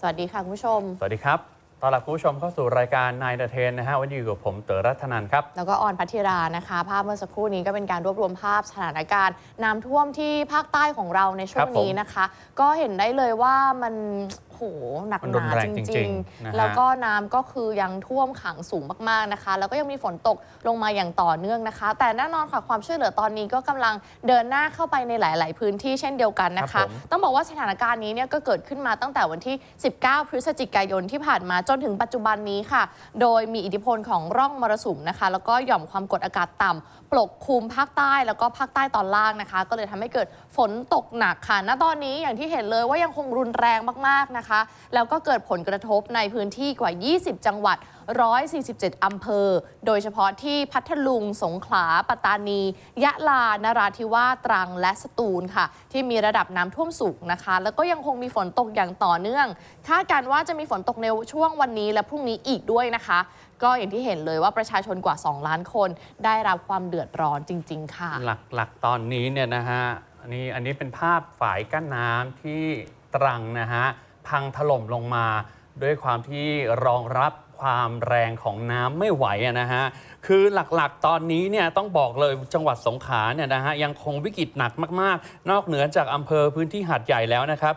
สวัสดีค่ะคุณผู้ชม สวัสดีครับต้อนรับคุณผู้ชมเข้าสู่รายการนายเดเทนนะฮะ วันนี้อยู่กับผมเต๋อรัตนันครับ แล้วก็ออนพัทธิรานะคะ ภาพเมื่อสักครู่นี้ก็เป็นการรวบรวมภาพสถานการณ์น้ำท่วมที่ภาคใต้ของเราในช่วครังบผมนี้นะคะ ก็เห็นได้เลยว่ามันโหหนักมันหรุนนาแรงจจริริงงๆนะฮะๆแล้วก็น้ำก็คือยังท่วมขังสูงมากๆนะคะ แล้วก็ยังมีฝนตกลงมาอย่างต่อเนื่องนะคะ แต่แน่นอนค่ะความช่วยเหลือตอนนี้ก็กำลังเดินหน้าเข้าไปในหลาย ๆ พื้นที่เช่นเดียวกันนะครัคะ บผม ต้องบอกว่าสถานการณ์นี้เนี่ยก็เกิดขึ้นมาตั้งแต่วันที่ 19 พฤศจิกายนที่ผ่านมาจนถึงปัจจุบันนี้ค่ะ โดยมีอิทธิพลของร่องมรสุมนะคะ แล้วก็หย่อมความกดอากาศต่ำปกคลุมภาคใต้แล้วก็ภาคใต้ตอนล่างนะคะ ก็เลยทำให้เกิดฝนตกหนักค่ะ ณ ตอนนี้อย่างที่เห็นเลยว่ายังคงรุนแรงมาก ๆ นะคะแล้วก็เกิดผลกระทบในพื้นที่กว่า 20 จังหวัด 147 อำเภอ โดยเฉพาะที่พัทลุง สงขลา ปัตตานี ยะลานราธิวาส ตรัง และสตูลค่ะ ที่มีระดับน้ำท่วมสูงนะคะ แล้วก็ยังคงมีฝนตกอย่างต่อเนื่อง คาดการว่าจะมีฝนตกในช่วงวันนี้และพรุ่งนี้อีกด้วยนะคะ ก็อย่างที่เห็นเลยว่าประชาชนกว่า 2 ล้านคน ได้รับความเดือดร้อนจริง ๆ ค่ะ หลักๆ ตอนนี้เนี่ยนะฮะ อันนี้อันนี้เป็นภาพฝายกั้นน้ำที่ตรังนะฮะ พังถล่มลงมา ด้วยความที่รองรับความแรงของน้ำไม่ไหวนะฮะ คือหลักๆ ตอนนี้เนี่ยต้องบอกเลยจังหวัดสงขลาเนี่ยนะฮะยังคงวิกฤตหนักมากๆ นอกเหนือจากอำเภอพื้นที่หาดใหญ่แล้วนะครับ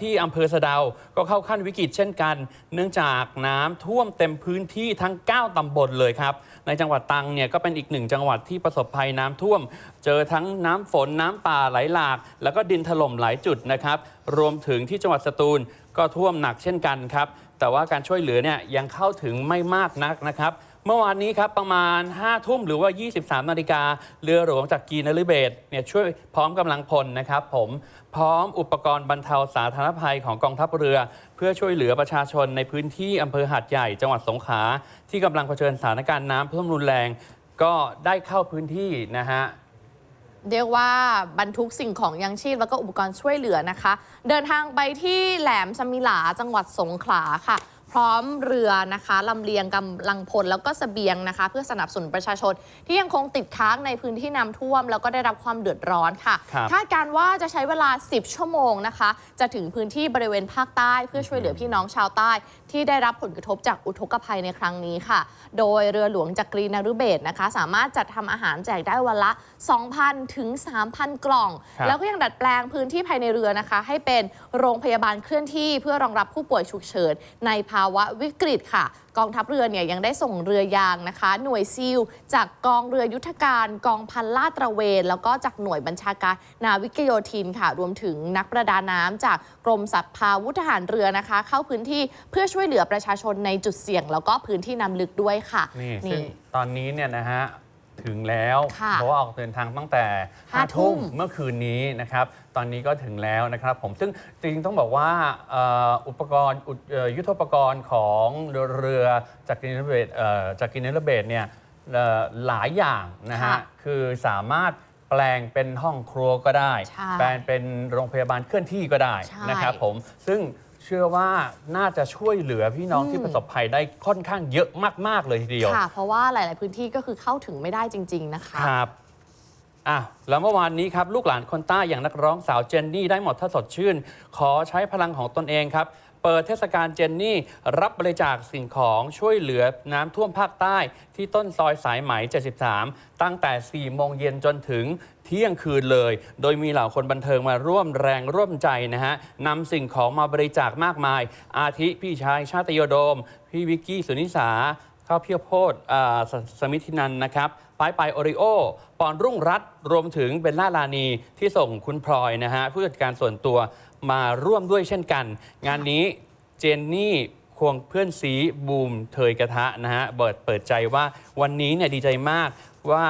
ที่อำเภอสะเดาก็เข้าขั้นวิกฤตเช่นกัน เนื่องจากน้ำท่วมเต็มพื้นที่ทั้ง 9ตำบลเลยครับ ในจังหวัดตรังเนี่ยก็เป็นอีกหนึ่งจังหวัดที่ประสบภัยน้ำท่วม เจอทั้งน้ำฝนน้ำป่าไหลหลาก แล้วก็ดินถล่มหลายจุดนะครับรวมถึงที่จังหวัดสตูลก็ท่วมหนักเช่นกันครับแต่ว่าการช่วยเหลือเนี่ยยังเข้าถึงไม่มากนักนะครับ เมื่อวานนี้ครับประมาณ 5 ทุ่มหรือว่า 23 นาฬิกาเรือหลวงจากกีนฤเบศเนี่ยช่วยพร้อมกำลังพลนะครับผมพร้อมอุปกรณ์บรรเทาสาธารณภัยของกองทัพเรือ เพื่อช่วยเหลือประชาชนในพื้นที่อำเภอหาดใหญ่จังหวัดสงขลาที่กำลังเผชิญสถานการณ์น้ำท่มรุนแรง ก็ได้เข้าพื้นที่นะฮะเรียกว่าบรรทุกสิ่งของยังชีพแล้วก็อุปกรณ์ช่วยเหลือนะคะ เดินทางไปที่แหลมสมิลาจังหวัดสงขลาค่ะ ร้อมเรือนะคะลำเลียงกำลังพลแล้วก็เสบียงนะคะ เพื่อสนับสนุนประชาชน ที่ยังคงติดค้างในพื้นที่น้ำท่วม แล้วก็ได้รับความเดือดร้อนค่ะครับคาดการณ์ว่าจะใช้เวลา 10 ชั่วโมงนะคะ จะถึงพื้นที่บริเวณภาคใต้ เพื่อช่วยเหลือพี่น้องชาวใต้ ที่ได้รับผลกระทบจากอุทกภัยในครั้งนี้ค่ะ โดยเรือหลวงจักรีนารุเบศรนะคะ สามารถจัดทำอาหารแจกได้วันละ 2,000 ถึง 3,000 กล่องครับแล้วก็ยังดัดแปลงพื้นที่ภายในเรือนะคะ ให้เป็นโรงพยาบาลเคลื่อนที่เพื่อรองรับผู้ป่วยฉุกเฉินในภาวะวิกฤตค่ะ กองทัพเรือเนี่ยยังได้ส่งเรือยางนะคะ หน่วยซิลจากกองเรือยุทธการกองพันลาดตระเวน แล้วก็จากหน่วยบัญชาการนาวิกโยธินค่ะ รวมถึงนักประดาน้ำจากกรมสัพพาวุธทหารเรือนะคะ เข้าพื้นที่เพื่อช่วยเหลือประชาชนในจุดเสี่ยง แล้วก็พื้นที่น้ำลึกด้วยค่ะนี่ซึ่งตอนนี้เนี่ยนะฮะ ถึงแล้วค่ะเพราะว่าออกเดินทางตั้งแต่ห้า5ทุ่มทุ่มเมื่อคืนนี้นะครับ ตอนนี้ก็ถึงแล้วนะครับผมซึ่งจริงๆต้องบอกว่าเอ่ออุปกรณ์อุเอ่อยุทโธปกรณ์ของเรือจากกินเนเบตจากกินเนเบตเนี่ยเอ่อหลายอย่างนะฮะค่ะคือสามารถแปลงเป็นห้องครัวก็ได้ ใช่แปลงเป็นโรงพยาบาลเคลื่อนที่ก็ได้ใช่ นะครับผมซึ่ง เชื่อว่าน่าจะช่วยเหลือพี่น้องอืมที่ประสบภัยได้ค่อนข้างเยอะมาก ๆ เลยทีเดียว ค่ะ เพราะว่าหลาย ๆ พื้นที่ก็คือเข้าถึงไม่ได้จริง ๆ นะคะ ครับ อะแล้วเมื่อวานนี้ครับลูกหลานคนใต้อย่างนักร้องสาวเจนนี่ได้หมดถ้าสดชื่น ขอใช้พลังของตนเองครับ เปิดเทศกาลเจนนี่ รับบริจาคสิ่งของช่วยเหลือน้ำท่วมภาคใต้ ที่ต้นซอยสายไหม 73 ตั้งแต่ 4 โมงเย็นจนถึงเที่ยงคืนเลย โดยมีเหล่าคนบันเทิงมาร่วมแรงร่วมใจนะฮะนำสิ่งของมาบริจาคมากมาย อาทิพี่ชายชาติโยโดม พี่วิกกี้สุนิสาข้าวเพียวโพดอ่าสสมิธินันนะครับ ปายปายโอริโอ ปอนรุ่งรัตรวมถึงเบลล่าลานีที่ส่งคุณพลอยนะฮะผู้จัดการส่วนตัวมาร่วมด้วยเช่นกัน งานนี้เจนนี่ควงเพื่อนซีบูมเทยกระทะนะฮะเปิดเปิดใจว่าวันนี้เนี่ยดีใจมากว่า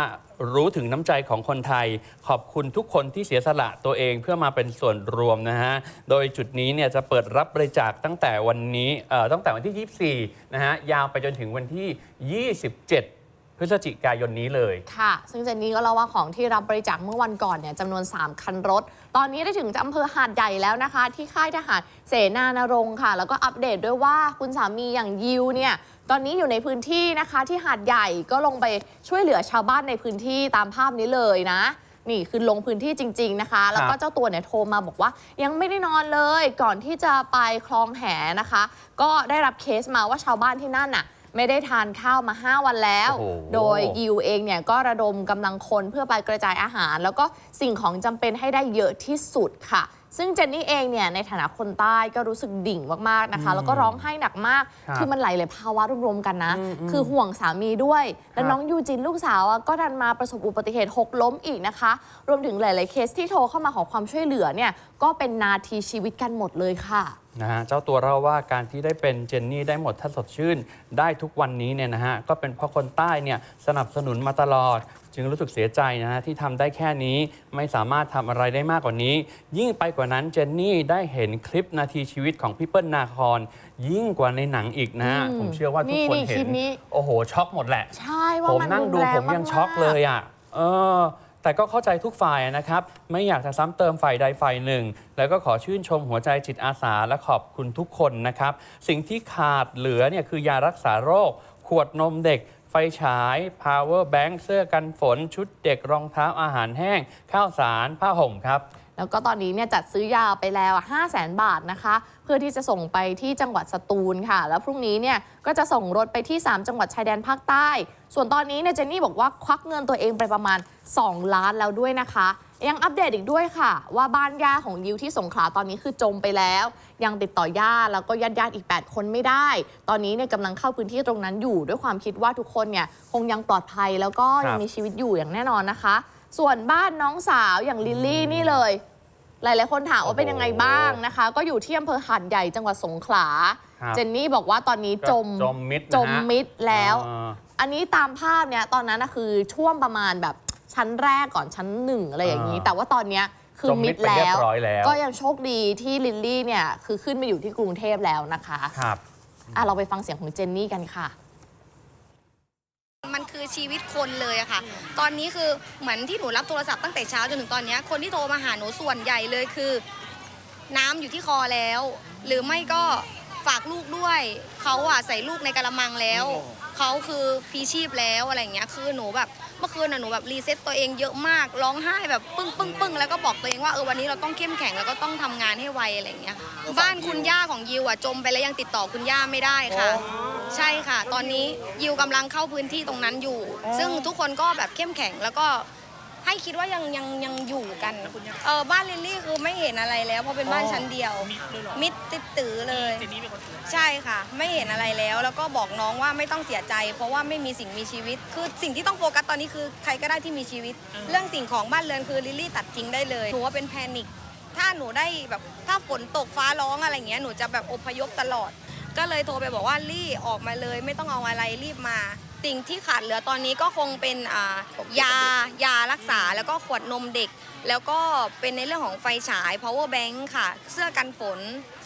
รู้ถึงน้ำใจของคนไทย ขอบคุณทุกคนที่เสียสละตัวเองเพื่อมาเป็นส่วนรวมนะฮะ โดยจุดนี้เนี่ยจะเปิดรับบริจาคตั้งแต่วันนี้เอ่อตั้งแต่วันที่ 24 นะฮะ ยาวไปจนถึงวันที่ 27 พฤศจิกายนนี้เลย ค่ะ ซึ่งเจนนี่ก็เล่าว่าของที่รับบริจาคเมื่อวันก่อนเนี่ยจำนวน 3 คันรถ ตอนนี้ได้ถึงอำเภอหาดใหญ่แล้วนะคะ ที่ค่ายทหารเสนานรงค์ค่ะ แล้วก็อัปเดตด้วยว่าคุณสามีอย่างยิวเนี่ยตอนนี้อยู่ในพื้นที่นะคะที่หาดใหญ่ก็ลงไปช่วยเหลือชาวบ้านในพื้นที่ตามภาพนี้เลยนะ นี่คือลงพื้นที่จริง ๆนะคะ แล้วก็เจ้าตัวเนี่ยโทรมาบอกว่า ยังไม่ได้นอนเลย ก่อนที่จะไปคลองแหนะคะ ก็ได้รับเคสมาว่าชาวบ้านที่นั่นน่ะ ไม่ได้ทานข้าวมา 5 วันแล้ว โอ้โห โดยยิวเองเนี่ยก็ระดมกำลังคนเพื่อไปกระจายอาหาร แล้วก็สิ่งของจำเป็นให้ได้เยอะที่สุดค่ะ ซึ่งเจนนี่เองเนี่ยในฐานะคนใต้ก็รู้สึกดิ่งมากๆนะคะ แล้วก็ร้องไห้หนักมาก ครับคือมันไหลเลยภาวะรวมๆกันนะ อืมอืมคือห่วงสามีด้วย แล้ควรับน้องยูจินลูกสาวอะก็ดันมาประสบอุบัติเหตุหกล้มอีกนะคะ รวมถึงหลายๆเคสที่โทรเข้ามาขอความช่วยเหลือเนี่ยก็เป็นนาทีชีวิตกันหมดเลยค่ะ นะฮะเจ้าตัวเล่าว่าการที่ได้เป็นเจนนี่ได้หมดถ้าสดชื่น ได้ทุกวันนี้เนี่ยนะฮะก็เป็นเพราะคนใต้เนี่ยสนับสนุนมาตลอด จึงรู้สึกเสียใจนะฮะที่ทำได้แค่นี้ไม่สามารถทำอะไรได้มากกว่านี้ ยิ่งไปกว่านั้นเจนนี่ได้เห็นคลิปนาทีชีวิตของพี่เปิ้ลนาคอนยิ่งกว่าในหนังอีกนะฮะอืมผมเชื่อว่าทุกคนนี่เห็คลินปนี้ โอ้โหช็อกหมดแหละ ใช่ว่าผมมันนั่งรุนดูแรงผมยังากๆช็อกเลยอะ เออ แต่ก็เข้าใจทุกฝ่ายนะครับ ไม่อยากจะซ้ำเติมฝ่ายใดฝ่ายหนึ่ง แล้วก็ขอชื่นชมหัวใจจิตอาสาและขอบคุณทุกคนนะครับ สิ่งที่ขาดเหลือเนี่ยคือยารักษาโรค ขวดนมเด็กไฟฉาย power bank เสื้อกันฝน ชุดเด็กรองเท้าอาหารแห้ง ข้าวสารผ้าห่มครับ แล้วก็ตอนนี้เนี่ยจัดซื้อยาไปแล้ว 5 0 0แสนบาทนะคะ เพื่อที่จะส่งไปที่จังหวัดสตูลค่ะ แล้วพรุ่งนี้เนี่ยก็จะส่งรถไปที่ 3 จังหวัดชายแดนภาคใต้ ส่วนตอนนี้เนี่ยเจนนี่บอกว่าควักเงินตัวเองไปประมาณ 2 ล้านแล้วด้วยนะคะ ยังอัปเดตอีกด้วยค่ะ ว่าบ้านย่าของยิวที่สงขลาตอนนี้คือจมไปแล้ว ยังติดต่อญาติแล้วก็ญาติญาติๆอีก 8 คนไม่ได้ ตอนนี้เนี่ยกำลังเข้าพื้นที่ตรงนั้นอยู่ด้วยความคิดว่าทุกคนเนี่ยคงยังปลอดภัยแล้วก็ยัคงรับมีชีวิตอยู่อย่างแน่นอนนะคะ ส่วนบ้านน้องสาวอย่างลิลลี่นี่เลย หลายๆคนถามว่าเป็นยังไงบ้างนะคะ ก็อยู่ที่อำเภอหาดใหญ่จังหวัดสงขลาครับเจนนี่บอกว่าตอนนี้จมจมมิดนะฮะจมมิดแล้วเอออันนี้ตามภาพเนี่ยตอนนั้นนะคือช่วงประมาณแบบ ชั้นแรกก่อนชั้นหนึ่งอะไรอย่างนี้ อ่า แต่ว่าตอนเนี้ยคือจมมิมิดดไปเรีแล้ยว บร้อยแล้วก็ยังโชคดีที่ลิลลี่เนี่ยคือขึ้นมาอยู่ที่กรุงเทพแล้วนะคะครับ อะเราไปฟังเสียงของเจนนี่กันค่ะ มันคือชีวิตคนเลยอะค่ะ ตอนนี้คือเหมือนที่หนูรับโทรศัพท์ตั้งแต่เช้าจนถึงตอนเนี้ยคนที่โทรมาหาหนูส่วนใหญ่เลยคือ น้ำอยู่ที่คอแล้ว หรือไม่ก็ฝากลูกด้วย เขาอะใส่ลูกในกระมังแล้ว เขาคือพลีชีพแล้วอะไรอย่างเงี้ย คือหนูแบบ เมื่อคืนน่ะหนูแบบรีเซ็ตตัวเองเยอะมากร้องไห้แบบปึ้งปึ้งปึ้งแล้วก็บอกตัวเองว่าเออวันนี้เราต้องเข้มแข็งแล้วก็ต้องทำงานให้ไวอะไรอย่างเงี้ยบ้านคุณย่าของยิวอะจมไปแล้วยังติดต่อคุณย่าไม่ได้ค่ะ ใช่ค่ะ ตอนนี้ยิวกำลังเข้าพื้นที่ตรงนั้นอยู่ ซึ่งทุกคนก็แบบเข้มแข็งแล้วก็ ให้คิดว่ายังยังยังอยู่กันเออบ้านลิลลี่คือไม่เห็นอะไรแล้ว เพราะเป็นบ้านชั้นเดียว มิดติดตือเลยใช่ค่ะ ไม่เห็นอะไรแล้วแล้วก็บอกน้องว่าไม่ต้องเสียใจ เพราะว่าไม่มีสิ่งมีชีวิต คือสิ่งที่ต้องโฟกัสตอนนี้คือใครก็ได้ที่มีชีวิต เรื่องสิ่งของบ้านเรือนคือลิลลี่ตัดทิ้งได้เลยหนูว่าเป็นแพนิคถ้าหนูได้แบบถ้าฝนตกฟ้าร้องอะไรเงี้ยหนูจะแบบอพยพตลอด ก็เลยโทรไปบอกว่ารี่ออกมาเลย ไม่ต้องเอาอะไรรีบมา สิ่งที่ขาดเหลือตอนนี้ก็คงเป็นอ่ายายารักษาแล้วก็ขวดนมเด็ก แล้วก็เป็นในเรื่องของไฟฉาย power bank ค่ะ เสื้อกันฝน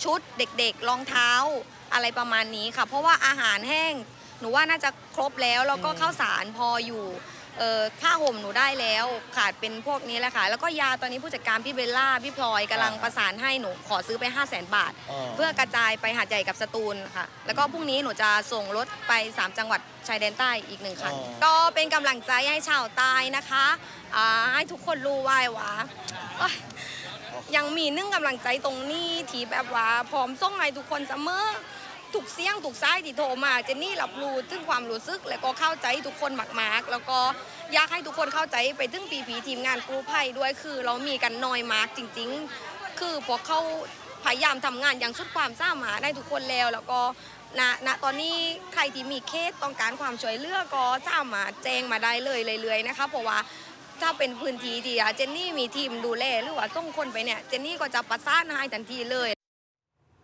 ชุดเด็กๆรองเท้าอะไรประมาณนี้ค่ะ เพราะว่าอาหารแห้ง หนูว่าน่าจะครบแล้ว แล้วก็ข้าวสารพออยู่ เอ่อผ้าห่มหนูได้แล้วขาดเป็นพวกนี้แหละค่ะ แล้วก็ยาตอนนี้ผู้จัดการพี่เบลล่าพี่พลอยกำลังประสานให้หนูขอซื้อไป 5 0 0 0 0 0บาทเพื่อกระจายไปหาดใหญ่กับสตูลค่ะ แล้วก็พรุ่งนี้หนูจะส่งรถไป 3 จังหวัดชายแดนใต้อีกหนึ่งคัน อ๋อ ก็เป็นกำลังใจให้ชาวใตายนะคะอ่าให้ทุกคนรู้ไว้ว่าเอ้ยยังมีนึ่งกำลังใจตรงนี้ที่แบบว่าพร้อมส่งให้ทุกคนเสมอ ถูกเสียงถูกซ้ายที่โทรมาเจนนี่รับรู้ถึงความรู้สึก แล้วก็เข้าใจทุกคนมากๆ แล้วก็อยากให้ทุกคนเข้าใจไปถึงปีผีทีมงานกู้ภัยด้วยคือ เรามีกันน้อยมากจริง ๆ คือพวกเขาพยายามทำงานอย่างสุดความสามารถได้ทุกคนแล้ว แล้วก็ณณตอนนี้ใครที่มีเคสต้องการความช่วยเหลือก็สามารถแจ้งมาได้เลยเรื่อยๆนะคะเพราะว่าถ้าเป็นพื้นที่ที่อะเจนนี่มีทีมดูแลหรือว่าส่งคนไปเนี่ยเจนนี่ก็จะประสานให้ทันทีเลย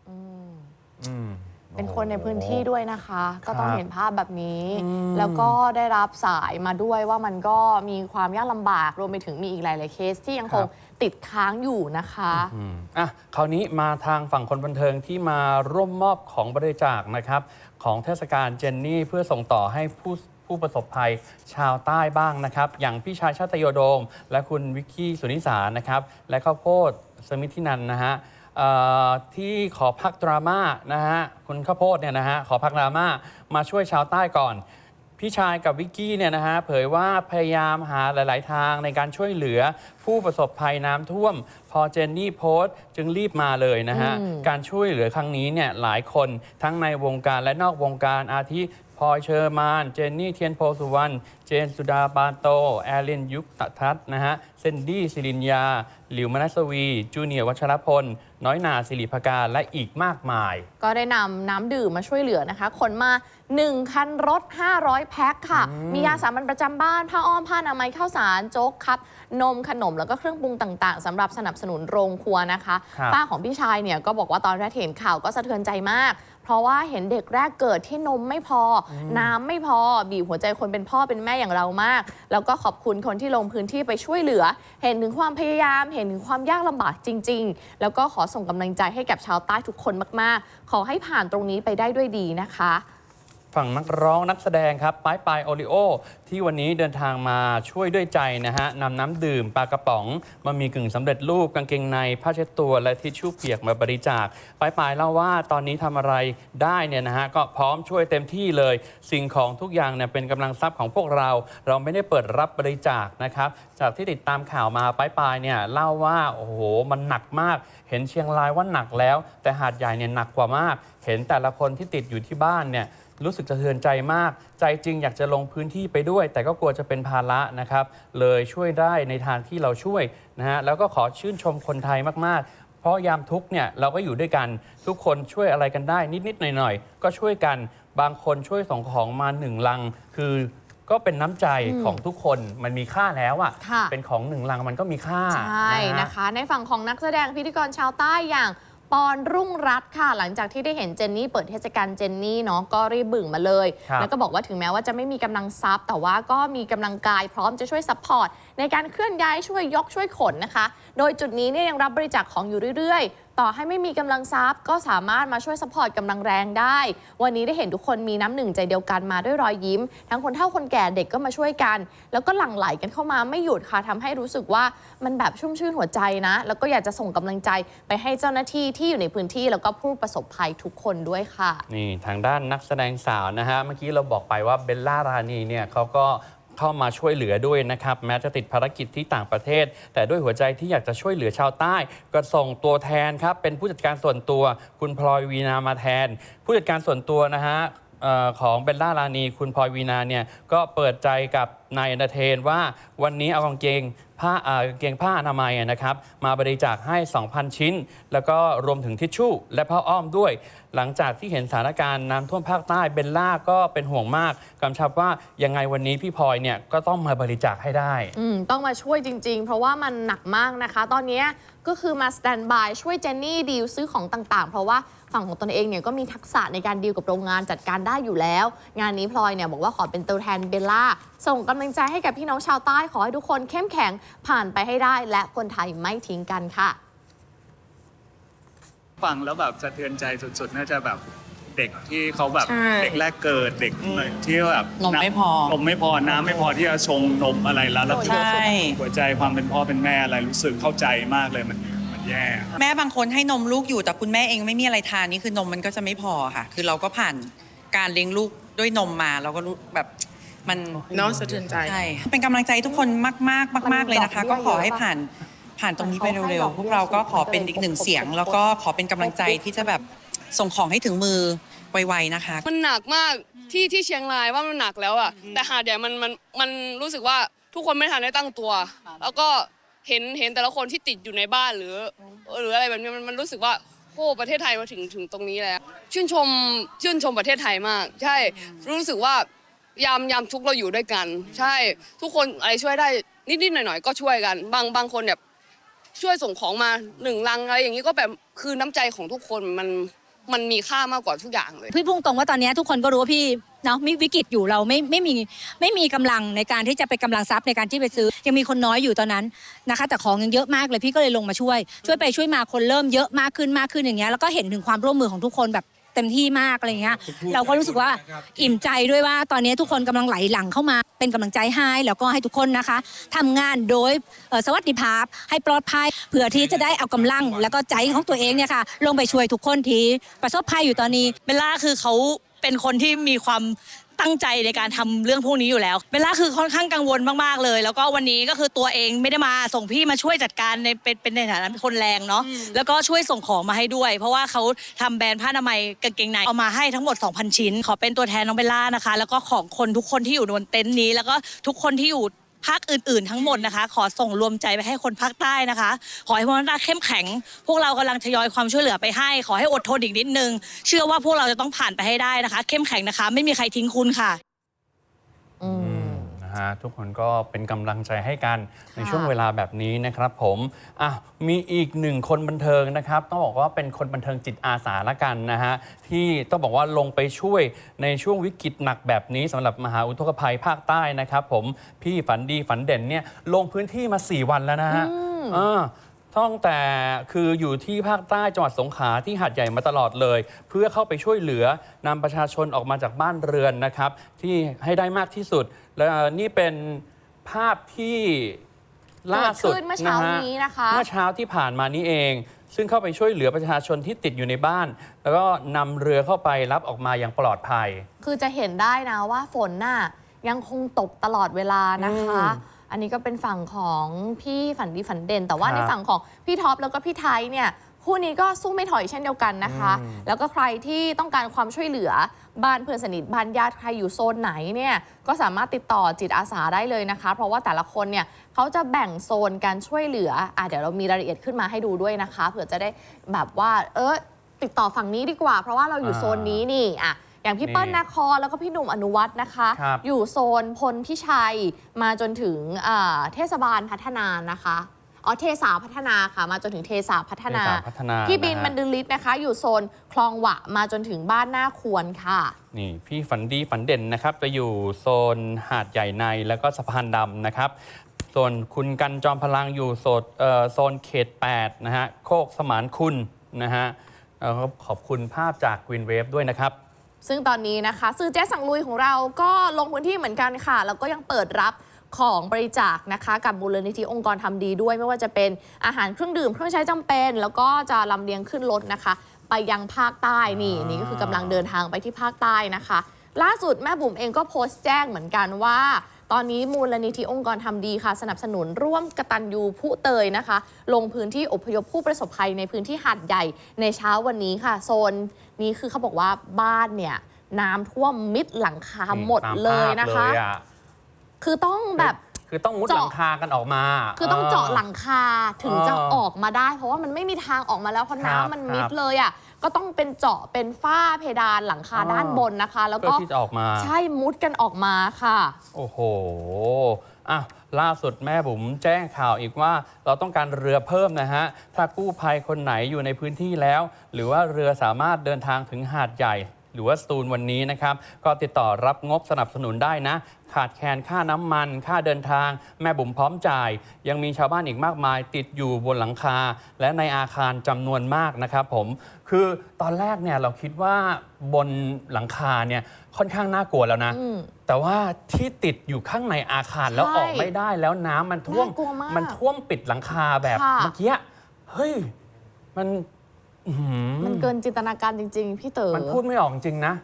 อืมอืม เป็นคนในพื้นที่ด้วยนะคะ ก็ต้องครับเห็นภาพแบบนี้อืมแล้วก็ได้รับสายมาด้วยว่ามันก็มีความยากลำบากรวมไปถึงมีอีกหลาย ๆ เคสที่ยังคงติดค้างอยู่นะคะ อืมอะคราวนี้มาทางฝั่งคนบันเทิงที่มาร่วมมอบของบริจาคนะครับ ของเทศกาลเจนนี่เพื่อส่งต่อให้ผู้ผู้ประสบภัยชาวใต้บ้างนะครับ อย่างพี่ชายชาตยโดม และคุณวิกกี้สุนิสานะครับ และข้าวโพดสมิทธินันนะฮะเอ่อ ที่ขอพักดราม่านะฮะคุณข้าวโพดเนี่ยนะฮะขอพักดราม่ามาช่วยชาวใต้ก่อน พี่ชายกับวิกกี้เนี่ยนะฮะเผยว่าพยายามหาหลาย ๆ ทางในการช่วยเหลือผู้ประสบภัยน้ำท่วม พอเจนนี่โพสต์จึงรีบมาเลยนะฮะอืมการช่วยเหลือครั้งนี้เนี่ยหลายคนทั้งในวงการและนอกวงการอาทิพลอยเชอร์มาน เจนนี่เทียนโพสุวรรณ เจนสุดาปานโต แอลเลนยุคตทัศน์นะฮะ เซนดี้สิรินยา หลิวมนัสวี จูเนียร์วัชรพล น้อยหนาสิริพการและอีกมากมาย ก็ได้นำน้ำดื่มมาช่วยเหลือนะคะขนมา 1 คันรถ 500 แพ็คค่ะ มียาสามัญประจำบ้าน ผ้าอ้อม ผ้าอนามัยข้าวสาร โจ๊กครับ นมขนมแล้วก็เครื่องปรุงต่างๆสำหรับสนับสนุนโรงครัวนะคะครับป้าของพี่ชายเนี่ยก็บอกว่าตอนแรกเห็นข่าวก็สะเทือนใจมาก เพราะว่าเห็นเด็กแรกเกิดที่นมไม่พออน้ำไม่พอบีบหัวใจคนเป็นพ่อเป็นแม่อย่างเรามาก แล้วก็ขอบคุณคนที่ลงพื้นที่ไปช่วยเหลือ เห็นถึงความพยายาม เห็นถึงความยากลำบากจริง ๆ แล้วก็ขอส่งกำลังใจให้กับชาวใต้ทุกคนมาก ๆ ขอให้ผ่านตรงนี้ไปได้ด้วยดีนะคะ ฝั่งนักร้องนักแสดงครับปายปายโอริโอ ที่วันนี้เดินทางมาช่วยด้วยใจนะฮะนำน้ำดื่มปลากระป๋องมามีกึ่งสำเร็จรูปกางเกงในผ้าเช็ดตัวและทิชชู่เปียกมาบริจาคปายปายเล่าว่าตอนนี้ทำอะไรได้เนี่ยนะฮะก็พร้อมช่วยเต็มที่เลย สิ่งของทุกอย่างเนี่ยเป็นกำลังทรัพย์ของพวกเรา เราไม่ได้เปิดรับบริจาคนะครับจากที่ติดตามข่าวมาปายปายเนี่ยเล่าว่าโอ้โหมันหนักมาก เห็นเชียงรายว่าหนักแล้ว แต่หาดใหญ่เนี่ยหนักกว่ามาก เห็นแต่ละคนที่ติดอยู่ที่บ้านเนี่ย รู้สึกสะเทือนใจมาก ใจจริงอยากจะลงพื้นที่ไปด้วย แต่ก็กลัวจะเป็นภาระนะครับ เลยช่วยได้ในทางที่เราช่วยนะฮะแล้วก็ขอชื่นชมคนไทยมาก ๆเพราะยามทุกข์เนี่ยเราก็อยู่ด้วยกันทุกคนช่วยอะไรกันได้นิด ๆ หน่อย ๆ ก็ช่วยกันบางคนช่วยส่งของมาหนึ่งลัง คือก็เป็นน้ำใจของทุกคนมันมีค่าแล้วอะค่ะ เป็นของหนึ่งลังมันก็มีค่าใช่นะคะ ในฝั่งของนักแสดงพิธีกรชาวใต้อย่าง ปอนรุ่งรัตน์ค่ะ หลังจากที่ได้เห็นเจนนี่เปิดเทศกาลเจนนี่เนาะก็รีบบึ่งมาเลย ครับ แล้วก็บอกว่าถึงแม้ว่าจะไม่มีกำลังทรัพย์ แต่ว่าก็มีกำลังกายพร้อมจะช่วยซัพพอร์ตในการเคลื่อนย้ายช่วยยกช่วยขนนะคะ โดยจุดนี้เนี่ยยังรับบริจาคของอยู่เรื่อยๆ ต่อให้ไม่มีกำลังทรัพย์ ก็สามารถมาช่วยซัพพอร์ตกำลังแรงได้ วันนี้ได้เห็นทุกคนมีน้ำหนึ่งใจเดียวกันมาด้วยรอยยิ้ม ทั้งคนเฒ่าคนแก่เด็กก็มาช่วยกัน แล้วก็หลั่งไหลกันเข้ามาไม่หยุดค่ะทำให้รู้สึกว่ามันแบบชุ่มชื่นหัวใจนะ แล้วก็อยากจะส่งกำลังใจไปให้เจ้าหน้าที่ที่อยู่ในพื้นที่ แล้วก็ผู้ประสบภัยทุกคนด้วยค่ะ นี่ทางด้านนักแสดงสาวนะฮะเมื่อกี้เราบอกไปว่าเบลล่ารานีเนี่ยเขาก็ เข้ามาช่วยเหลือด้วยนะครับแม้จะติดภารกิจที่ต่างประเทศ แต่ด้วยหัวใจที่อยากจะช่วยเหลือชาวใต้ก็ส่งตัวแทนครับเป็นผู้จัดการส่วนตัวคุณพลอยวีนามาแทน ผู้จัดการส่วนตัวนะฮะของเบลล่ารานี คุณพลอยวีนาเนี่ยก็เปิดใจกับนายอนเทนว่าวันนี้เอากางเกงผ้าอ่ากางเกงผ้าอนามัยนะครับ มาบริจาคให้ 2,000 ชิ้น แล้วก็รวมถึงทิชชู่ และผ้าอ้อมด้วย หลังจากที่เห็นสถานการณ์น้ำท่วมภาคใต้เบลล่าก็เป็นห่วงมากกำชับว่ายังไงวันนี้พี่พลอยเนี่ยก็ต้องมาบริจาคให้ได้ อืมต้องมาช่วยจริง ๆ เพราะว่ามันหนักมากนะคะ ตอนนี้ก็คือมาสแตนบายช่วยเจนนี่ดีลซื้อของต่างๆ เพราะว่าฝั่งของตนเองเนี่ยก็มีทักษะในการดีลกับโรงงานจัดการได้อยู่แล้ว งานนี้พลอยเนี่ยบอกว่าขอเป็นตัวแทนเบลล่า ส่งกำลังใจให้กับพี่น้องชาวใต้ขอให้ทุกคนเข้มแข็งผ่านไปให้ได้ และคนไทยไม่ทิ้งกันค่ะ ฟังแล้วแบบสะเทือนใจสุดๆ น่าจะแบบเด็กที่เขาแบบใช่เด็กแรกเกิดเด็กอืมที่แบบนมไม่พอ นมไม่พอน้ำไม่พอที่จะชงนมอะไรแล้วแล้วใช่ หัวใจความเป็นพ่อเป็นแม่อะไรรู้สึกเข้าใจมากเลยมันมันแย่ แม่บางคนให้นมลูกอยู่แต่คุณแม่เองไม่มีอะไรทานนี่คือนมมันก็จะไม่พอค่ะ คือเราก็ผ่านการเลี้ยงลูกด้วยนมมาเราก็รู้แบบมันเนาะสะเทือนใจ ใช่เป็นกำลังใจทุกคนมากมากๆมาก ๆเลยนะคะ ก็ขอให้ผ่าน ผ่านตรงนี้ไปเร็วๆ พวกเราก็ขอเป็นอีกหนึ่งเสียง แล้วก็ขอเป็นกำลังใจที่จะแบบส่งของให้ถึงมือไวๆนะคะ มันหนักมากที่ที่เชียงรายว่ามันหนักแล้วอะแต่หาดใหญ่มันมันมันรู้สึกว่าทุกคนไม่ทันได้ตั้งตัว แล้วก็เห็นเห็นแต่ละคนที่ติดอยู่ในบ้านหรือ หรืออะไรแบบนี้มันมันรู้สึกว่าโอ้ประเทศไทยมาถึงถึงตรงนี้แล้ว ชื่นชมชื่นชมประเทศไทยมาก ใช่รู้สึกว่ายามยามทุกข์เราอยู่ด้วยกัน ใช่ทุกคนอะไรช่วยได้นิดๆหน่อยๆก็ช่วยกัน บางบางคนแบบ ช่วยส่งของมาหนึ่งลังอะไรอย่างนี้ก็แบบคือน้ำใจของทุกคนมันมันมีค่ามากกว่าทุกอย่างเลย พี่พุ่งตรงว่าตอนนี้ทุกคนก็รู้ว่าพี่เนาะมีวิกฤตอยู่เราไม่ไม่มีไม่มีกำลังในการที่จะไปกำลังทรัพย์ในการที่ไปซื้อ ยังมีคนน้อยอยู่ตอนนั้นนะคะ แต่ของยังเยอะมากเลยพี่ก็เลยลงมาช่วย ช่วยไปช่วยมาคนเริ่มเยอะมากขึ้นมากขึ้นอย่างเงี้ยแล้วก็เห็นถึงความร่วมมือของทุกคนแบบ เต็มที่มากอะไรเงี้ยเราก็รู้สึกว่าอิ่มใจด้วยว่าตอนนี้ทุกคนกำลังไหลหลังเข้ามาเป็นกำลังใจให้แล้วก็ให้ทุกคนนะคะทำงานโดยเอ่อสวัสดิภาพให้ปลอดภัยเผื่อที่จะได้เอากำลัง แล้วก็ใจของตัวเองเนี่ยค่ะลงไปช่วยทุกคนที่ประสบภัยอยู่ตอนนี้เบลล่าคือเขา เป็นคนที่มีความตั้งใจในการทำเรื่องพวกนี้อยู่แล้วเบลล่าคือค่อนข้างกังวลมากๆเลย แล้วก็วันนี้ก็คือตัวเองไม่ได้มาส่งพี่มาช่วยจัดการในเป็นเป็นในฐานะคนแรงเนาะแล้วก็ช่วยส่งของมาให้ด้วย เพราะว่าเขาทำแบรนด์ผ้าอนามัยกางเกงในเอามาให้ทั้งหมด 2,000 ชิ้น ขอเป็นตัวแทนน้องเบลล่านะคะ แล้วก็ของคนทุกคนที่อยู่บนเต็นท์นี้ แล้วก็ทุกคนที่อยู่ ภาคอื่นๆ ทั้งหมดนะคะ ขอส่งรวมใจไปให้คนภาคใต้นะคะ ขอให้พวกเราเข้มแข็ง พวกเรากำลังทยอยความช่วยเหลือไปให้ ขอให้อดทนอีกนิดนึง เชื่อว่าพวกเราจะต้องผ่านไปให้ได้นะคะ เข้มแข็งนะคะ ไม่มีใครทิ้งคุณค่ะอืมนะ ฮะทุกคนก็เป็นกำลังใจให้กันในค่ะช่วงเวลาแบบนี้นะครับผมอะมีอีกหนึ่งคนบันเทิงนะครับ ต้องบอกว่าเป็นคนบันเทิงจิตอาสาละกันนะฮะที่ต้องบอกว่าลงไปช่วยในช่วงวิกฤตหนักแบบนี้สำหรับมหาอุทกภัยภาคใต้นะครับ ผมพี่ฝันดีฝันเด่นเนี่ยลงพื้นที่มา 4 วันแล้วนะฮะอ่า ตั้งแต่คืออยู่ที่ภาคใต้จังหวัดสงขลาที่หาดใหญ่มาตลอดเลย เพื่อเข้าไปช่วยเหลือนำประชาชนออกมาจากบ้านเรือนนะครับ ที่ให้ได้มากที่สุด และนี่เป็นภาพที่ล่าสุดเกิดขึ้นเมื่อเช้านี้นะคะเมื่อเช้าที่ผ่านมานี้เอง ซึ่งเข้าไปช่วยเหลือประชาชนที่ติดอยู่ในบ้าน แล้วก็นำเรือเข้าไปรับออกมาอย่างปลอดภัย คือจะเห็นได้นะว่าฝนน่ะยังคงตกตลอดเวลานะคะ อืมอันนี้ก็เป็นฝั่งของพี่ฝันดีฝันเด่น แต่ว่าครับในฝั่งของพี่ท็อปแล้วก็พี่ไทยเนี่ยคู่นี้ก็สู้ไม่ถอยเช่นเดียวกันนะคะ อืม แล้วก็ใครที่ต้องการความช่วยเหลือบ้านเพื่อนสนิทบ้านญาติใครอยู่โซนไหนเนี่ยก็สามารถติดต่อจิตอาสาได้เลยนะคะ เพราะว่าแต่ละคนเนี่ยเขาจะแบ่งโซนการช่วยเหลืออะเดี๋ยวเรามีรายละเอียดขึ้นมาให้ดูด้วยนะคะเผื่อจะได้แบบว่า เออติดต่อฝั่งนี้ดีกว่า เพราะว่าเราอยู่อ่าโซนนี้นี่อะ อย่างพี่เปิ้ลนี่นาครแล้วก็พี่หนุ่มอนุวัฒน์นะคะ ครับ อยู่โซนพลพิชัยมาจนถึงอ่าเทศบาลพัฒนานะคะอ๋อเทสาพัฒนาค่ะ มาจนถึงเทสาพัฒนา เทสาพัฒนาพี่บินนะฮะ บรรลือฤทธิ์นะคะ อยู่โซนคลองหวะมาจนถึงบ้านหน้าควรค่ะ นี่พี่ฝันดีฝันเด่นนะครับไปอยู่โซนหาดใหญ่ในแล้วก็สะพานดำนะครับ ส่วนคุณกันจอมพลังอยู่โซนเอ่อโซนเขต 8 นะฮะ โคกสมานคุณนะฮะแล้วก็ขอบคุณภาพจากกรีนเวฟด้วยนะครับ ซึ่งตอนนี้นะคะสื่อเจ๊สังลุยของเราก็ลงพื้นที่เหมือนกันค่ะ แล้วก็ยังเปิดรับของบริจาคนะคะ กับมูลนิธิองค์กรทำดีด้วย ไม่ว่าจะเป็นอาหารเครื่องดื่มเครื่องใช้จำเป็น แล้วก็จะลำเลียงขึ้นรถนะคะ ไปยังภาคใต้นี่อ่านี่นี่ก็คือกำลังเดินทางไปที่ภาคใต้นะคะ ล่าสุดแม่บุ๋มเองก็โพสต์แจ้งเหมือนกันว่า ตอนนี้มูลนิธิองค์กรทำดีค่ะ สนับสนุนร่วมกตัญญูผู้เตยนะคะ ลงพื้นที่อพยพผู้ประสบภัยในพื้นที่หาดใหญ่ในเช้าวันนี้ค่ะ โซนนี้คือเขาบอกว่าบ้านเนี่ยน้ำท่วมมิดหลังคาหมดตาเลยภาพนะคะเลยอะคือต้องแบบคือต้องมุดเจาะหลังคากันออกมา คือต้องเจาะหลังคาถึงจะเออออกมาได้ เพราะว่ามันไม่มีทางออกมาแล้วเพราะครับน้ำมันมิดครับเลยอะ ก็ต้องเป็นเจาะเป็นฝ้าเพดานหลังคาอ๋อด้านบนนะคะ แล้วเพื่อก็ที่จะออกมา ใช่มุดกันออกมาค่ะ โอ้โหอะล่าสุดแม่บุ๋มแจ้งข่าวอีกว่าเราต้องการเรือเพิ่มนะฮะ ถ้ากู้ภัยคนไหนอยู่ในพื้นที่แล้ว หรือว่าเรือสามารถเดินทางถึงหาดใหญ่ หรือว่าสตูลวันนี้นะครับ ก็ติดต่อรับงบสนับสนุนได้นะ ขาดแคลนค่าน้ำมัน ค่าเดินทาง แม่บุ๋มพร้อมจ่าย ยังมีชาวบ้านอีกมากมาย ติดอยู่บนหลังคา และในอาคารจำนวนมากนะครับผมคือตอนแรกเนี่ยเราคิดว่าบนหลังคาเนี่ยค่อนข้างน่ากลัวแล้วนะอืมแต่ว่าที่ติดอยู่ข้างในอาคารแล้วใช่ออกไม่ได้แล้วน้ำมันท่วมน่ากลัวมากมันท่วมปิดหลังคาแบบค่ะเมื่อกี้เฮ้ยมันอื้อหือมันเกินจินตนาการจริง ๆ พี่เต๋อมันพูดไม่ออกจริงนะ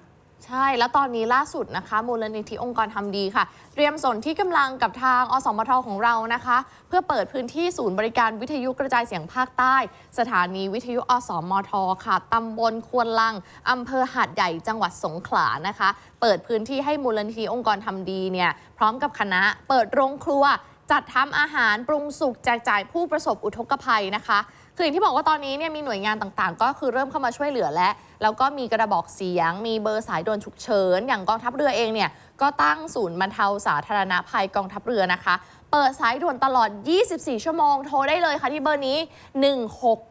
ใช่ แล้วตอนนี้ล่าสุดนะคะ มูลนิธิองค์กรทำดีค่ะ เตรียมสนที่กำลังกับทางอสมทของเรานะคะ เพื่อเปิดพื้นที่ศูนย์บริการวิทยุกระจายเสียงภาคใต้ สถานีวิทยุอสมทค่ะตำบลควนลังอำเภอหาดใหญ่จังหวัดสงขลานะคะ เปิดพื้นที่ให้มูลนิธิองค์กรทำดีเนี่ยพร้อมกับคณะเปิดโรงครัว จัดทำอาหารปรุงสุกแจกจ่ายผู้ประสบอุทกภัยนะคะ คืออย่างที่บอกว่าตอนนี้เนี่ยมีหน่วยงานต่างๆ ก็คือเริ่มเข้ามาช่วยเหลือแล้วแล้วก็มีกระบอกเสียง มีเบอร์สายด่วนฉุกเฉิน อย่างกองทัพเรือเองเนี่ยก็ตั้งศูนย์บรรเทาสาธารณภัยกองทัพเรือนะคะ เปิดสายด่วนตลอด 24 ชั่วโมง โทรได้เลยค่ะที่เบอร์นี้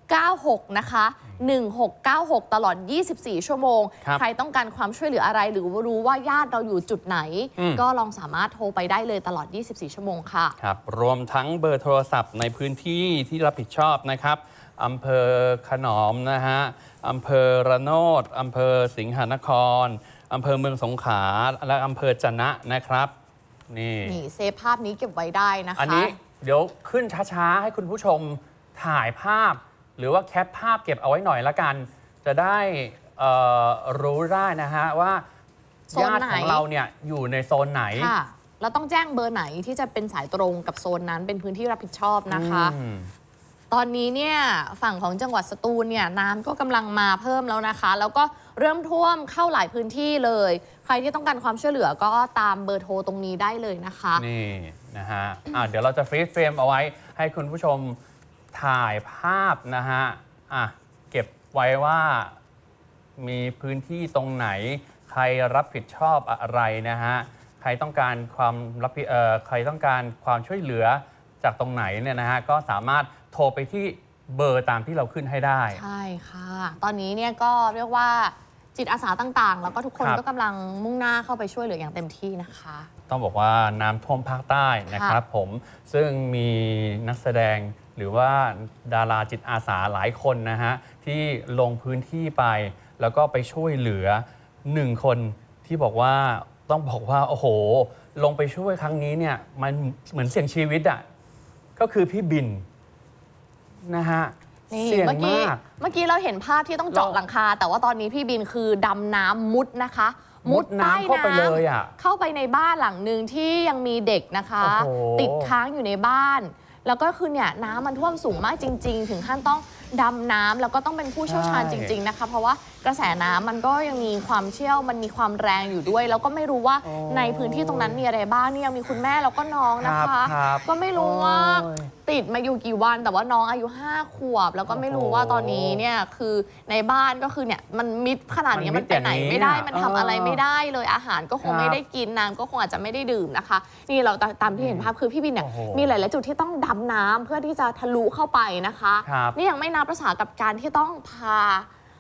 1696 นะคะ 1696 ตลอด 24 ชั่วโมงครับใครต้องการความช่วยเหลืออะไร หรือว่ารู้ว่าญาติเราอยู่จุดไหนอืมก็ลองสามารถโทรไปได้เลยตลอด 24 ชั่วโมงค่ะ ครับ รวมทั้งเบอร์โทรศัพท์ในพื้นที่ที่รับผิดชอบนะครับอำเภอขนอมนะฮะอำเภอระโนดอำเภอสิงหนครอำเภอเมืองสงขลาและอำเภอจะนะนะครับ นี่นี่เซฟภาพนี้เก็บไว้ได้นะคะ อันนี้เดี๋ยวขึ้นช้าๆ ให้คุณผู้ชมถ่ายภาพ หรือว่าแคปภาพเก็บเอาไว้หน่อยละกัน จะได้เอ่อรู้ได้นะฮะว่าโซนญาติไหนของเราเนี่ยอยู่ในโซนไหนค่ะเราต้องแจ้งเบอร์ไหนที่จะเป็นสายตรงกับโซนนั้นเป็นพื้นที่รับผิดชอบนะคะอืมตอนนี้เนี่ยฝั่งของจังหวัดสตูลเนี่ยน้ำก็กำลังมาเพิ่มแล้วนะคะ แล้วก็เริ่มท่วมเข้าหลายพื้นที่เลย ใครที่ต้องการความช่วยเหลือก็ตามเบอร์โทรตรงนี้ได้เลยนะคะ นี่นะฮะอะเดี๋ยวเราจะฟรีดเฟรมเอาไว้ให้คุณผู้ชม ถ่ายภาพนะฮะอะเก็บไว้ว่ามีพื้นที่ตรงไหน ใครรับผิดชอบอะไรนะฮะใครต้องการความรับผิดเอ่อใครต้องการความช่วยเหลือจากตรงไหนเนี่ยนะฮะก็สามารถโทรไปที่เบอร์ตามที่เราขึ้นให้ได้ ใช่ค่ะ ตอนนี้เนี่ยก็เรียกว่าจิตอาสาต่างๆ แล้วก็ทุกคนครับ ก็กำลังมุ่งหน้าเข้าไปช่วยเหลืออย่างเต็มที่นะคะ ต้องบอกว่าน้ำท่วมภาคใต้นะครับผมซึ่งมีนักแสดง หรือว่าดาราจิตอาสาหลายคนนะฮะที่ลงพื้นที่ไป แล้วก็ไปช่วยเหลือหนึ่งคนที่บอกว่าต้องบอกว่าโอ้โห ลงไปช่วยครั้งนี้เนี่ยมันเหมือนเสี่ยงชีวิตอะ่ะก็คือพี่บินนะฮะนี่เสี่ยงเมื่อกี้มาก เมื่อกี้เราเห็นภาพที่ต้องเจาะเราหลังคา แต่ว่าตอนนี้พี่บินคือดำน้ำมุดนะคะ มุดน้ำเข้าไปเลยอะเข้าไปในบ้านหลังหนึ่งที่ยังมีเด็กนะคะ โอ้โห ติดค้างอยู่ในบ้าน แล้วก็คือเนี่ยน้ำมันท่วมสูงมากจริง ๆ ถึงขั้นต้อง ดำน้ำแล้วก็ต้องเป็นผู้เชี่ยวชาญจริง ๆ นะคะ เพราะว่ากระแสน้ำมันก็ยังมีความเชี่ยวมันมีความแรงอยู่ด้วย แล้วก็ไม่รู้ว่าโอ้ในพื้นที่ตรงนั้นมีอะไรบ้างนี่ยังมีคุณแม่แล้วก็น้องนะคะครับก็ไม่รู้ว่าโอ้ย ติดมาอยู่กี่วัน แต่ว่าน้องอายุ 5 ขวบ แล้วก็ไม่รู้ว่าตอนนี้เนี่ยคือในบ้านก็คือเนี่ยมันมิดขนาดนี้มันมิมัดนไปไหนอย่างนี้ไม่ได้อะมันทำอะไรเออไม่ได้เลยอาหารก็คงครับไม่ได้กินน้ำก็คงอาจจะไม่ได้ดื่มนะคะ นี่เราตาตามที่เห็นภาพคือพี่บินเนี่ยโอ้โหมีหลาย ๆ จุดที่ต้องดำน้ำเพื่อที่จะทะลุเข้าไปนะคะ ครับ นี่ยังไม่นับภาษากับการที่ต้องพา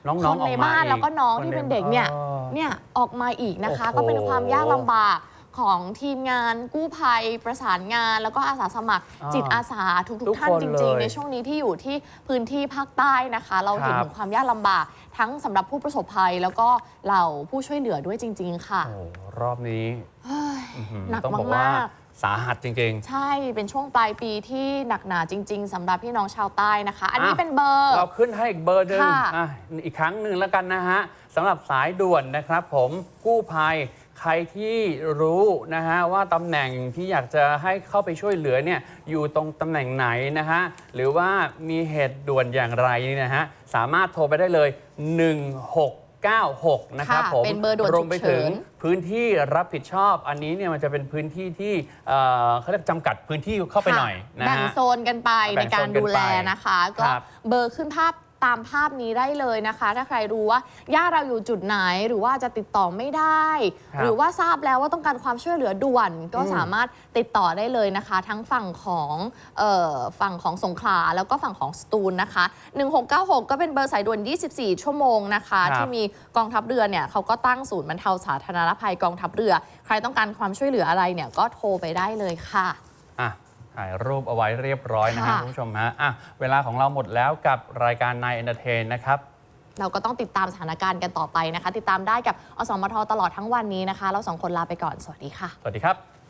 น้องคๆนออกในมาบ้านอีแล้วก็น้องคที่ใเป็นเด็กเนี่ยออเนี่ยออกมาอีกนะคะ โอ้โห ก็เป็นความยากลำบากของทีมงานกู้ภัยประสานงาน แล้วก็อาสาสมัครอ่าจิตอาสาทุทุกกๆท่านคนจเลริงยๆในช่วงนี้ที่อยู่ที่พื้นที่ภาคใต้นะคะ เราเห็นครับ ถึงความยากลำบาก ทั้งสำหรับผู้ประสบภัยแล้วก็เหล่าผู้ช่วยเหลือด้วยจริง ๆ ค่ะ โอ้รอบนี้เฮ้ยอื้อหือหนักต้องบอกว่ามาก สาหัสจริง ใช่เป็นช่วงปลายปีที่หนักหนาจริง ๆสำหรับพี่น้องชาวใต้นะคะ อันนี้อะ เป็นเบอร์ๆเราขึ้นให้อีกเบอร์หนึ่งค่ะ อะอีกครั้งหนึ่งแล้วกันนะฮะสำหรับสายด่วนนะครับผมกู้ภัยใครที่รู้นะฮะว่าตำแหน่งที่อยากจะให้เข้าไปช่วยเหลือเนี่ยอยู่ตรงตำแหน่งไหนนะฮะหรือว่ามีเหตุด่วนอย่างไรนี่นะฮะสามารถโทรไปได้เลย 1696 นะครับค่ะผมเป็นเบอร์ด่วนรวมไปฉุกเฉิถึงนพื้นที่รับผิดชอบ อันนี้เนี่ยมันจะเป็นพื้นที่ที่เอ่อเขาเรียกจำกัดพื้นที่เข้าไปหน่อยนะแบ่งฮะ โซนกันไปแบ่ในงโซนการดูแลกันไปนะคะ ก็ครับเบอร์ขึ้นภาพ ตามภาพนี้ได้เลยนะคะ ถ้าใครรู้ว่าญาติเราอยู่จุดไหนหรือว่าจะติดต่อไม่ได้ ครับหรือว่าทราบแล้วว่าต้องการความช่วยเหลือด่วน ก็อืม สามารถติดต่อได้เลยนะคะ ทั้งฝั่งของเออฝั่งของสงขลาแล้วก็ฝั่งของสตูลนะคะ 1696 ก็เป็นเบอร์สายด่วน 24 ชั่วโมงนะคะ ครับ ที่มีกองทัพเรือเนี่ยเขาก็ตั้งศูนย์บรรเทาสาธารณภัยกองทัพเรือ ใครต้องการความช่วยเหลืออะไรเนี่ยก็โทรไปได้เลยค่ะอะ ถ่ายรูปเอาไว้เรียบร้อยนะฮะค่ะ คุณผู้ชมฮะอะเวลาของเราหมดแล้วกับรายการนายเอนเตอร์เทนนะครับ เราก็ต้องติดตามสถานการณ์กันต่อไปนะคะ ติดตามได้กับอสมทตลอดทั้งวันนี้นะคะ เราสองคนลาไปก่อน สวัสดีค่ะ สวัสดีครับ